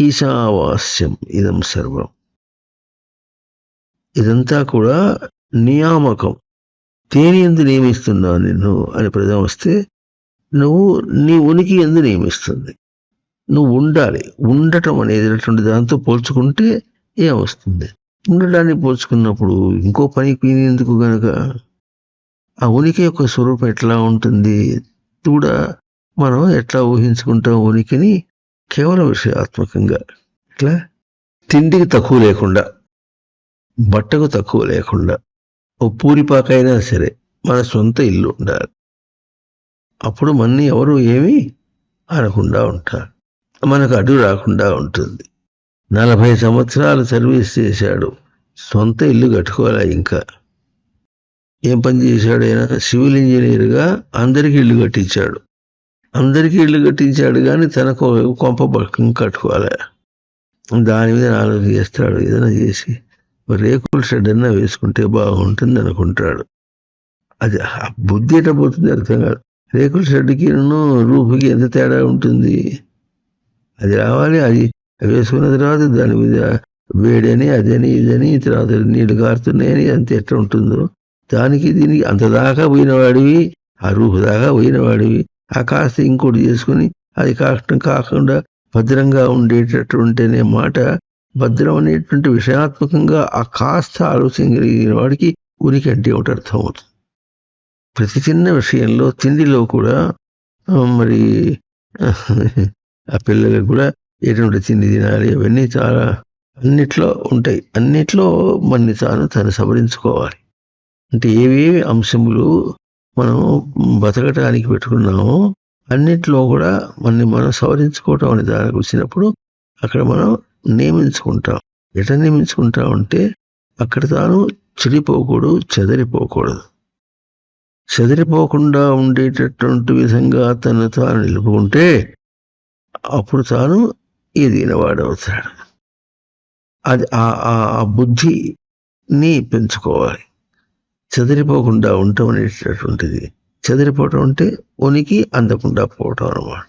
ఈశావాస్యం ఇదం సర్వం. ఇదంతా కూడా నియామకం. తేని ఎందు నియమిస్తున్నావు నిన్ను అని ప్రజం వస్తే నువ్వు నీ ఉనికి ఎందు నియమిస్తుంది. నువ్వు ఉండాలి. ఉండటం అనేది దాంతో పోల్చుకుంటే ఏమొస్తుంది? ఉండడాన్ని పోల్చుకున్నప్పుడు ఇంకో పనికి ఎందుకు గనక? ఆ ఉనికి యొక్క స్వరూపం ఎట్లా ఉంటుంది? కూడా మనం ఎట్లా ఊహించుకుంటాం ఉనికిని? కేవలం విషయాత్మకంగా ఇట్లా? తిండికి తక్కువ లేకుండా బట్టకు తక్కువ లేకుండా ఓ పూరిపాకైనా సరే మన సొంత ఇల్లు ఉండాలి. అప్పుడు మన్ని ఎవరు ఏమీ అనకుండా ఉంటారు. మనకు అడ్డు రాకుండా ఉంటుంది. నలభై సంవత్సరాలు సర్వీస్ చేశాడు. సొంత ఇల్లు కట్టుకోవాలి ఇంకా? ఏం పని చేశాడు ఆయన సివిల్ ఇంజనీర్గా అందరికీ ఇల్లు కట్టించాడు. అందరికీ ఇల్లు కట్టించాడు కానీ తనకు కొంప కట్టుకోవాలి దాని మీద ఆలోచన చేస్తాడు ఏదైనా చేసి రేకుల షెడ్ అన్నా వేసుకుంటే బాగుంటుంది అనుకుంటాడు. అది ఆ బుద్ధి ఎట్ట పోతుంది అర్థం కాదు. రేకుల షెడ్కి రూపుకి ఎంత తేడా ఉంటుంది? అది రావాలి అది వేసుకున్న తర్వాత దాని మీద వేడని అదని ఇదని తర్వాత నీళ్ళు కారుతున్నాయని అంత ఎట్లా ఉంటుందో. దానికి దీనికి అంత దాకా పోయినవాడివి ఆ రూపు దాకా పోయినవాడివి. ఆ కాస్త ఇంకోటి చేసుకుని అది కాకుండా కాకుండా భద్రంగా ఉండేటటువంటినే మాట. భద్రం అనేటువంటి విషయాత్మకంగా ఆ కాస్త ఆలోచించగలిగిన వాడికి ఉనికి అంటే ఒకటి అర్థం అవుతుంది ప్రతి చిన్న విషయంలో తిండిలో కూడా మరి ఆ పిల్లలకు కూడా ఎటువంటి తిండి తినాలి? అవన్నీ చాలా అన్నిట్లో ఉంటాయి. అన్నిట్లో మన్ని తాను తను సవరించుకోవాలి. అంటే ఏవేవి అంశములు మనం బతకటానికి పెట్టుకున్నామో అన్నిట్లో కూడా మనని మనం సవరించుకోవటం అనే దానికి వచ్చినప్పుడు అక్కడ మనం నియమించుకుంటాం. ఎట నియమించుకుంటాం అంటే అక్కడ తాను చెడిపోకూడదు చెదరిపోకూడదు. చెదిరిపోకుండా ఉండేటటువంటి విధంగా తను తాను నిలుపుకుంటే అప్పుడు తాను ఎదిగినవాడవుతాడు అది ఆ బుద్ధిని పెంచుకోవాలి. చెదిరిపోకుండా ఉండటం అనేటటువంటిది చెదిరిపోవటం అంటే ఉనికి అందకుండా పోవటం అన్నమాట.